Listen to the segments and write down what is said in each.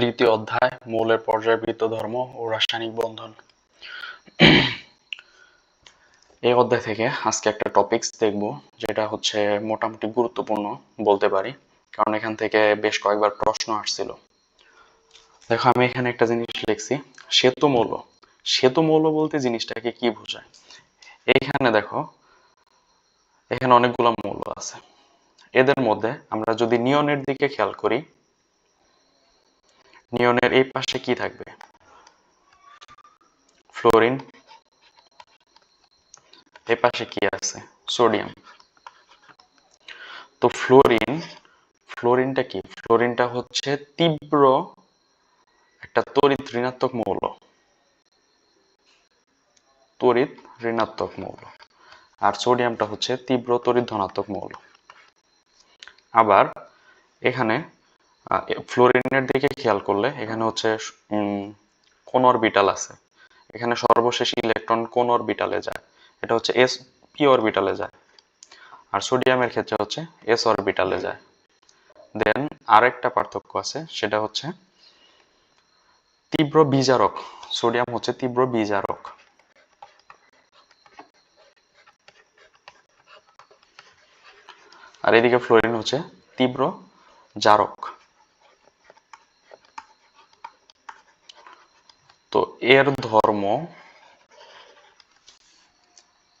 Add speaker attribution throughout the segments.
Speaker 1: তৃতীয় অধ্যায়, মৌলের পর্যায়বৃত্ত ধর্ম ও রাসায়নিক বন্ধন। এই অধ্যায় থেকে আজকে একটা টপিকস দেখব, যেটা হচ্ছে মোটামুটি গুরুত্বপূর্ণ বলতে পারি, কারণ এখান থেকে বেশ কয়েকবার প্রশ্ন আসছিল। দেখো, আমি এখানে একটা জিনিস লিখছি, সেতু মৌল। সেতু মৌল বলতে জিনিসটাকে কি বোঝায়? এইখানে দেখো, এখানে অনেকগুলো মৌল আছে। এদের মধ্যে আমরা যদি নিয়নের দিকে খেয়াল করি নিয়নের এই পাশে কি থাকবে? ফ্লোরিন। এই পাশে কি আছে? সোডিয়াম। তো ফ্লোরিন, ফ্লোরিনটা কি? ফ্লোরিনটা হচ্ছে তীব্র একটা তড়িৎ ঋণাত্মক মৌল। তড়িৎ ঋণাত্মক মৌল। আর সোডিয়ামটা হচ্ছে তীব্র তড়িৎ ধনাত্মক মৌল। আবার এখানে ফ্লোরিনের দিকে খেয়াল করলে এখানে হচ্ছে কোন অরবিটাল আছে। এখানে সর্বশেষ ইলেকট্রন কোন অরবিটালে যায়? এটা হচ্ছে এস, পি অরবিটালে যায়। আর সোডিয়ামের ক্ষেত্রে হচ্ছে এস অরবিটালে যায়। দেন আরেকটা পার্থক্য আছে, সেটা হচ্ছে তীব্র বিজারক। সোডিয়াম হচ্ছে তীব্র বিজারক। আর এদিকে ফ্লোরিন হচ্ছে তীব্র জারক। তো এর ধর্ম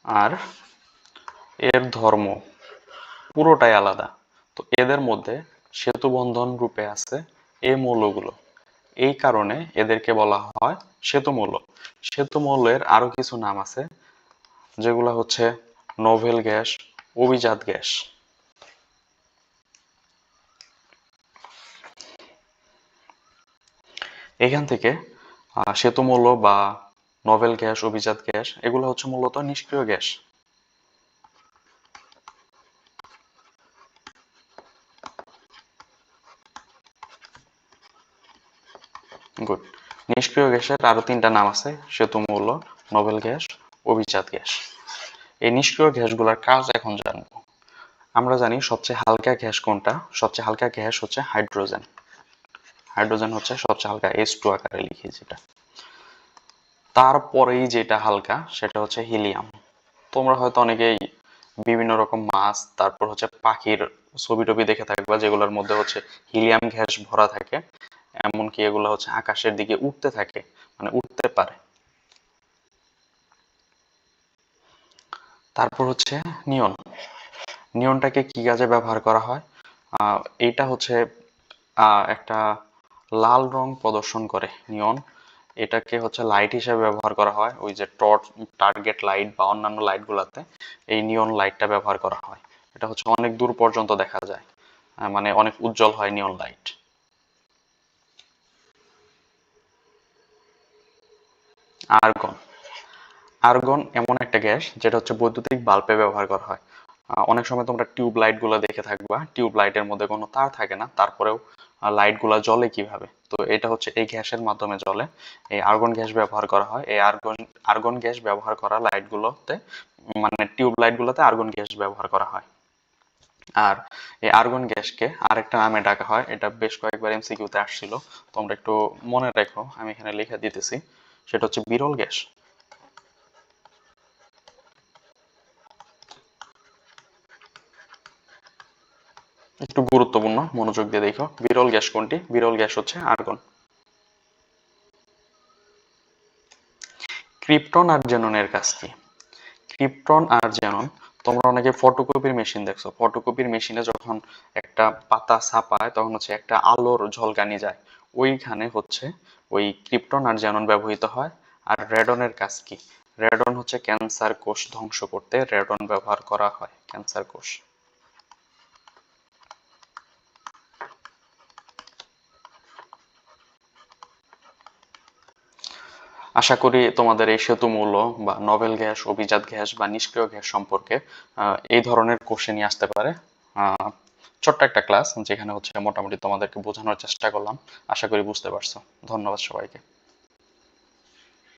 Speaker 1: আর এর ধর্ম পুরোটাই আলাদা। তো এদের মধ্যে সেতু বন্ধন রূপে আছে এই মৌলগুলো। এই কারণে এদেরকে বলা হয় সেতু মৌল সেতু মৌলের আরও কিছু নাম আছে, যেগুলো হচ্ছে নোভেল গ্যাস, অভিজাত গ্যাস। এখান থেকে সেতু মৌল বা নভেল গ্যাস, অভিজাত গ্যাস, এগুলো হচ্ছে মূলত নিষ্ক্রিয় গ্যাস। গুড নিষ্ক্রিয় গ্যাসের আরও তিনটা নাম আছে সেতু মৌল নভেল গ্যাস, অভিজাত গ্যাস। এই নিষ্ক্রিয় গ্যাসগুলোর কাজ এখন জানব। আমরা জানি সবচেয়ে হালকা গ্যাস কোনটা? সবচেয়ে হালকা গ্যাস হচ্ছে হাইড্রোজেন। হাইড্রোজেন হচ্ছে সবচেয়ে হালকা এস টু আকারে লিখি যেটা। তারপরেই যেটা হালকা, সেটা হচ্ছে হিলিয়াম। তোমরা হয়তো অনেকেই বিভিন্ন রকম মাছ, তারপর হচ্ছে পাখির ছবি টবি দেখে থাকবা, যেগুলোর মধ্যে হচ্ছে হিলিয়াম গ্যাস ভরা থাকে, এমনকি এগুলো হচ্ছে আকাশের দিকে উঠতে থাকে মানে উঠতে পারে। তারপর হচ্ছে নিয়ন। নিয়নটাকে কি কাজে ব্যবহার করা হয়? এইটা হচ্ছে একটা লাল রং প্রদর্শন করে নিয়ন। এটাকে হচ্ছে লাইট হিসেবে ব্যবহার করা হয়। ওই যে টর্চ টার্গেট লাইট বা অন্যান্য লাইটগুলোতে এই নিয়ন লাইটটা ব্যবহার করা হয়। এটা হচ্ছে অনেক দূর পর্যন্ত দেখা যায়। মানে অনেক উজ্জ্বল হয় নিয়ন লাইট আর্গন আর্গন এমন একটা গ্যাস যেটা হচ্ছে বৈদ্যুতিক বাল্বে ব্যবহার করা হয়। অনেক সময় তোমরা টিউব লাইটগুলো দেখে থাকবা। টিউব লাইটের মধ্যে কোনো তার থাকে না। তারপরেও লাইটগুলা জ্বলে কীভাবে? তো এটা হচ্ছে এই গ্যাসের মাধ্যমে জ্বলে। এই আর্গন গ্যাস ব্যবহার করা হয়। এই আর্গন আর্গন গ্যাস ব্যবহার করা লাইট গুলোতে মানে টিউব লাইট গুলোতে আর্গন গ্যাস ব্যবহার করা হয়। আর এই আর্গন গ্যাসকে আরেকটা নামে ডাকা হয়। এটা বেশ কয়েকবার এমসিকিউতে আসছিল। তোমরা একটু মনে রেখো, আমি এখানে লিখে দিতেছি। সেটা হচ্ছে বিরল গ্যাস। একটু গুরুত্বপূর্ণ মনোযোগ দিয়ে দেখো। বিরল গ্যাস কোনটি? বিরল গ্যাস হচ্ছে আর্গন। ক্রিপ্টন আর জেননের কাজ কি? ক্রিপ্টন আর জেনন, তোমরা অনেকে ফটোকপির মেশিন দেখছ। ফটোকপির মেশিনে যখন একটা পাতা ছাপায়, তখন হচ্ছে একটা আলোর ঝলকানি যায়। ওইখানে হচ্ছে ওই ক্রিপ্টন আর জেনন ব্যবহৃত হয়। আর রেডনের কাজ কি? রেডন হচ্ছে ক্যান্সার কোষ ধ্বংস করতে রেডন ব্যবহার করা হয়, ক্যান্সার কোষ। আশা করি তোমাদের এই সেতু মূল্য বা নভেল গ্যাস, অভিজাত গ্যাস বা নিষ্ক্রিয় গ্যাস সম্পর্কে এই ধরনের কোশ্চেন আসতে পারে। ছোট্ট একটা ক্লাস যেখানে হচ্ছে মোটামুটি তোমাদেরকে বোঝানোর চেষ্টা করলাম। আশা করি বুঝতে পারছ। ধন্যবাদ সবাইকে।